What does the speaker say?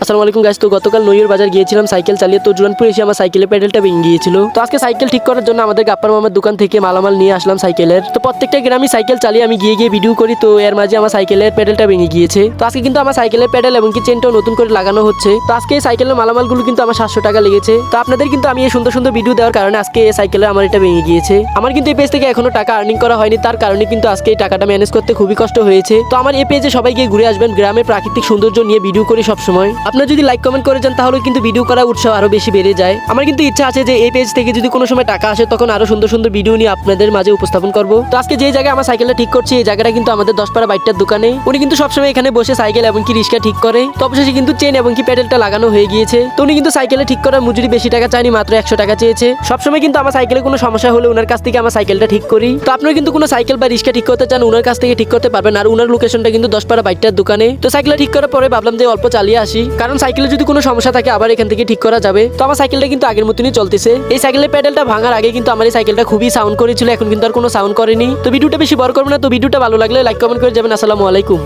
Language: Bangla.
আসসালামু আলাইকুম গাইস তো গতকাল নইয়ের বাজার গিয়েছিলাম সাইকেল চালিয়ে, তো জুরানপুর এসে আমার সাইকেলের প্যাডেলটা ভেঙে গিয়েছিল। তো আজকে সাইকেল ঠিক করার জন্য আমাদের গাপ্পার মামার দোকান থেকে মালামাল নিয়ে আসলাম সাইকেলের। তো প্রত্যেকটা গ্রামে সাইকেল চালিয়ে আমি গিয়ে গিয়ে ভিডিও করি, তো এর মাঝে আমার সাইকেলের প্যাডেলটা ভেঙে গিয়েছে। তো আজকে কিন্তু আমার সাইকেলের প্যাডেল এবং কি চেনটাও নতুন করে লাগানো হচ্ছে। তো আজকে এই সাইকেলের মালামালগুলো কিন্তু আমার সাতশো টাকা লেগেছে। তো আপনাদের কিন্তু আমি এই সুন্দর সুন্দর ভিডিও দেওয়ার কারণে আজকে এই সাইকেলে আমার এটা ভেঙে গিয়েছে। আমার কিন্তু এই পেজ থেকে এখনও টাকা আর্নিং করা হয়নি, তার কারণে কিন্তু আজকে এই টাকাটা ম্যানেজ করতে খুবই কষ্ট হয়েছে। তো আমার এই পেজে সবাই গিয়ে ঘুরে আসবেন, গ্রামের প্রাকৃতিক সৌন্দর্য নিয়ে ভিডিও করি সবসময়। আপনারা যদি লাইক কমেন্ট করে যান, তাহলে কিন্তু ভিডিও করার উৎসাহ আরও বেশি বেড়ে যায়। আমার কিন্তু ইচ্ছা আছে যে এই পেজ থেকে যদি কোনো সময় টাকা আসে, তখন আরও সুন্দর সুন্দর ভিডিও নিয়ে আপনাদের মাঝে উপস্থাপন করব। তো আজকে যে জায়গায় আমার সাইকেলটা ঠিক করছি, এই জায়গাটা কিন্তু আমাদের দশপাড়া বাইকটার দোকানে। উনি কিন্তু সবসময় এখানে বসে সাইকেল এবং কি রিক্সা ঠিক করে। তো অবশেষে কিন্তু চেন এবং কি প্যাডেলটা লাগানো হয়ে গিয়েছে। তো উনি কিন্তু সাইকেলে ঠিক করার মজুরি বেশি টাকা চায়নি মাত্র একশো টাকা চেয়েছে। সবসময় কিন্তু আমার সাইকেলে কোনো সমস্যা হলে ওনার কাছ থেকে আমার সাইকেলটা ঠিক করি। তো আপনারা কিন্তু কোনো সাইকেল বা রিক্সা ঠিক করতে চান ওনার কাছ থেকে ঠিক করতে পারবেন। আর ওনার লোকেশনটা কিন্তু দশপাড়া বাইকটার দোকানে। তো সাইকেলটা ঠিক করার পরে ভাবলাম যে অল্প চালিয়ে আসি। কারণ সাইকেলে যদি কোনো সমস্যা থাকে আবার এখান থেকে ঠিক করা যাবে। তো আমার সাইকেলটা কিন্তু আগের মতনই চলতেছে। এই সাইকেলের প্যাডেলটা ভাঙার আগে কিন্তু আমার এই সাইকেলটা খুবই সাউন্ড করেছিল, এখন কিন্তু আর কোনো সাউন্ড করেনি। তো ভিডিওটা বেশি বড় করবে না, তো ভিডিওটা ভালো লাগলে লাইক কমেন্ট করে যাবেন। আসসালামু আলাইকুম।